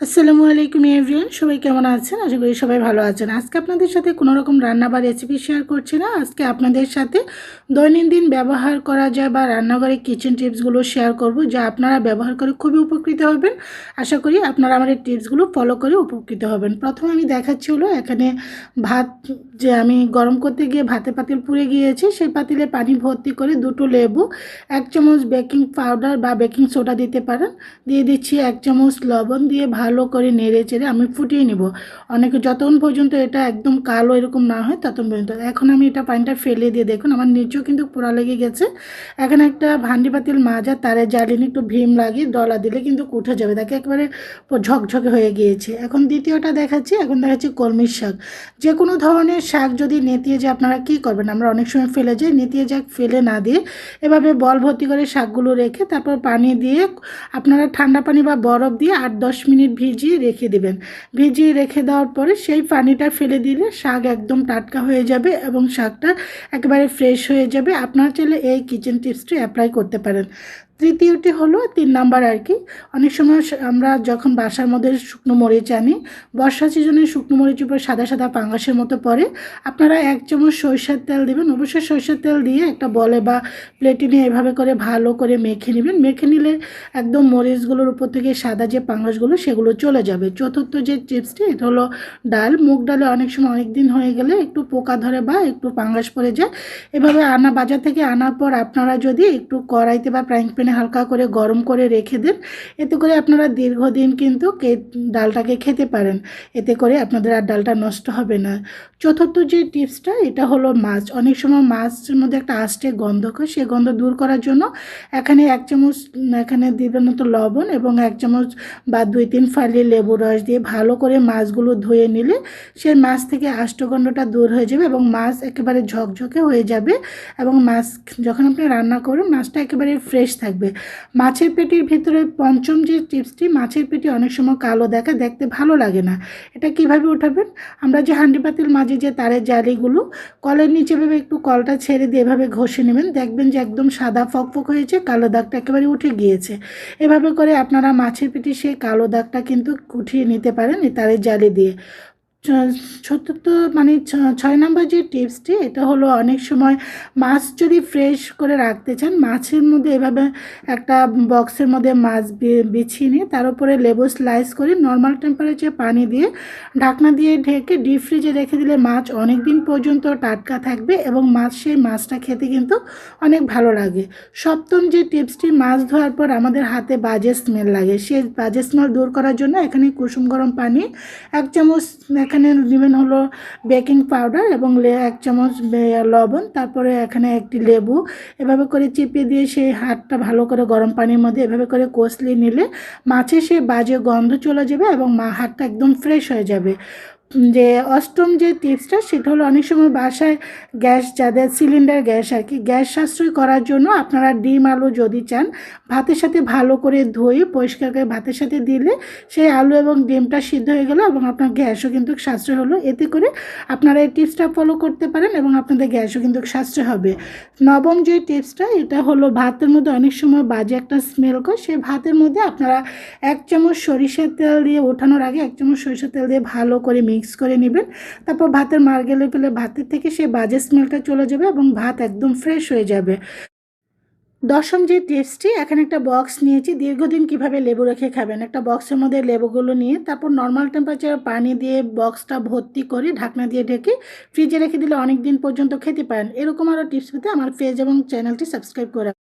আসসালামু আলাইকুম এভরিওয়ান, সবাই কেমন আছেন? আশা করি সবাই ভালো আছেন। আজকে আপনাদের সাথে কোনো রকম রান্না বা রেসিপি শেয়ার করছি না। আজকে আপনাদের সাথে দৈনন্দিন ব্যবহার করা যায় বা রান্নাঘরে কিচেন টিপসগুলো শেয়ার করব, যা আপনারা ব্যবহার করে খুবই উপকৃত হবেন। আশা করি আপনারা আমার এই টিপসগুলো ফলো করে উপকৃত হবেন। প্রথমে আমি দেখাচ্ছি হলো, এখানে ভাত যে আমি গরম করতে গিয়ে ভাতে পাতিল পুড়ে গিয়েছি, সেই পাতিলে পানি ভর্তি করে দুটো লেবু, এক চামচ বেকিং পাউডার বা বেকিং সোডা দিতে পারেন। দিয়ে দিচ্ছি এক চামচ লবণ দিয়ে ভালো করে নেড়ে চেড়ে আমি ফুটিয়ে নিব। অনেকে যতক্ষণ পর্যন্ত এটা একদম কালো এরকম না হয়, ততক্ষণ পর্যন্ত। এখন আমি এটা পানিটা ফেলে দিয়ে, দেখুন আমার নিচেও কিন্তু পোড়া লেগে গেছে। এখানে একটা ভান্ডি পাতিল মাজা তারে জ্বালিয়ে একটু ভীম লাগিয়ে ডলা দিলে কিন্তু উঠে যাবে। তাকে একেবারে ঝকঝকে হয়ে গিয়েছে। এখন দ্বিতীয়টা দেখাচ্ছি, এখন দেখাচ্ছি কলমির শাক। যে কোনো ধরনের শাক যদি নেতিয়ে যায়, আপনারা কী করবেন? আমরা অনেক সময় ফেলে যাই, নেতিয়ে যাক, ফেলে না দিয়ে এভাবে বল ভর্তি করে শাকগুলো রেখে তারপর পানি দিয়ে আপনারা ঠান্ডা পানি বা বরফ দিয়ে আট দশ মিনিট ভিজিয়ে রেখে দেবেন। ভিজিয়ে রেখে দেওয়ার পরে সেই পানিটা ফেলে দিলে শাক একদম টাটকা হয়ে যাবে এবং শাকটা একেবারে ফ্রেশ হয়ে যাবে। আপনারা চাইলে এই কিচেন টিপসটি অ্যাপ্লাই করতে পারেন। তৃতীয়টি হলো তিন নাম্বার আর কি। অনেক সময় আমরা যখন বাসার মধ্যে শুকনো মরিচ আনি, বর্ষা সিজনে শুকনো মরিচ উপর সাদা সাদা পাঙ্গাসের মতো পড়ে। আপনারা এক চামচ সরিষার তেল দেবেন, অবশ্যই সরিষার তেল দিয়ে একটা বলে বা প্লেটে নিয়ে এভাবে করে ভালো করে মেখে নেবেন। মেখে নিলে একদম মরিচগুলোর উপর থেকে সাদা যে পাঙ্গাসগুলো, সেগুলো চলে যাবে। চতুর্থ যে চিপসটি, এটা হলো ডাল। মুগ ডালে অনেক সময় অনেক দিন হয়ে গেলে একটু পোকা ধরে বা একটু পাঙ্গাস পড়ে যায়। এভাবে আনা, বাজার থেকে আনার পর আপনারা যদি একটু কড়াইতে বা ফ্রাইং প্যানে হালকা করে গরম করে রেখে দেন। এতে করে আপনারা দীর্ঘদিন কিন্তু কে- ডালটাকে খেতে পারেন। এতে করে আপনাদের আর ডালটা নষ্ট হবে না। চতুর্থ যে টিপসটা, এটা হলো মাছ। অনেক সময় মাছের মধ্যে একটা আষ্টে গন্ধ হয়। সেই গন্ধ দূর করার জন্য এখানে এক চামচ, এখানে দিবেন মতো লবণ এবং এক চামচ বা দুই, তিন ফালি লেবু রস দিয়ে ভালো করে মাছগুলো ধুয়ে নিলে সেই মাছ থেকে আষ্টগন্ধটা দূর হয়ে যাবে এবং মাছ একেবারে ঝকঝকে হয়ে যাবে এবং মাছ যখন আপনি রান্না করবেন, মাছটা একেবারে ফ্রেশ থাকবে। মাছের পেটির ভিতরে পঞ্চম যে টিপসটি, মাছের পেটি অনেক সময় কালো দেখা দেখতে ভালো লাগে না। এটা কীভাবে উঠাবেন? আমরা যে হাঁডি পাতিল মাঝে যে তারের জালিগুলো, কলের নিচে ভেবে একটু কলটা ছেড়ে দিয়ে এভাবে ঘষে নেবেন। দেখবেন যে একদম সাদা ফকফক হয়েছে, কালো দাগটা একেবারে উঠে গিয়েছে। এভাবে করে আপনারা মাছের পেটি সেই কালো দাগটা কিন্তু উঠিয়ে নিতে পারেন তারের জালি দিয়ে। চতুর্থ মানে ছয় নম্বর যে টিপসটি, এটা হলো অনেক সময় মাছ যদি ফ্রেশ করে রাখতে চান, মাছের মধ্যে এভাবে একটা বক্সের মধ্যে মাছ বিছিয়ে নিয়ে তার উপরে লেবু স্লাইস করে নর্মাল টেম্পারেচার পানি দিয়ে ঢাকনা দিয়ে ঢেকে ডিপ ফ্রিজে রেখে দিলে মাছ অনেক দিন পর্যন্ত টাটকা থাকবে এবং মাছ, সেই মাছটা খেতে কিন্তু অনেক ভালো লাগে। সপ্তম যে টিপসটি, মাছ ধোয়ার পর আমাদের হাতে বাজে স্মেল লাগে। সেই বাজে স্মেল দূর করার জন্য এখানে কুসুম গরম পানি, এক চামচ, এখানে নেবেন হলো বেকিং পাউডার এবং এক চামচ লবণ, তারপরে এখানে একটি লেবু। এভাবে করে চেপে দিয়ে সেই হাতটা ভালো করে গরম পানির মধ্যে এভাবে করে কষলিয়ে নিলে মাছে সে বাজে গন্ধ চলে যাবে এবং মা হাতটা একদম ফ্রেশ হয়ে যাবে। যে অষ্টম যে টিপসটা সেটা হলো অনেক সময় বাসায় গ্যাস, যাদের সিলিন্ডার গ্যাস আর কি, গ্যাস সাশ্রয় করার জন্য আপনারা ডিম, আলু যদি চান, ভাতের সাথে ভালো করে ধুয়ে, পরিষ্কার করে ভাতের সাথে দিলে সেই আলু এবং ডিমটা সিদ্ধ হয়ে গেল এবং আপনার গ্যাসও কিন্তু সাশ্রয় হলো। এতে করে আপনারা এই টিপসটা ফলো করতে পারেন এবং আপনাদের গ্যাসও কিন্তু সাশ্রয় হবে। নবম যে টিপসটা, এটা হলো ভাতের মধ্যে অনেক সময় বাজে একটা স্মেল করে, সেই ভাতের মধ্যে আপনারা এক চামচ সরিষার তেল দিয়ে ওঠানোর আগে এক চামচ সরিষার তেল দিয়ে ভালো করে মিক্স করে নেবেন। তারপর ভাতের মার গেলে পেলে ভাতের থেকে সেই বাজে স্মেলটা চলে যাবে এবং ভাত একদম ফ্রেশ হয়ে যাবে। দশম যে টিপসটি এখানে একটা বক্স নিয়েছি। দীর্ঘদিন কীভাবে লেবু রেখে খাবেন? একটা বক্সের মধ্যে লেবুগুলো নিয়ে তারপর নর্মাল টেম্পারেচার পানি দিয়ে বক্সটা ভর্তি করে ঢাকনা দিয়ে ঢেকে ফ্রিজে রেখে দিলে অনেক দিন পর্যন্ত খেতে পারেন। এরকম আরও টিপস পেতে আমার পেজ এবং চ্যানেলটি সাবস্ক্রাইব করে।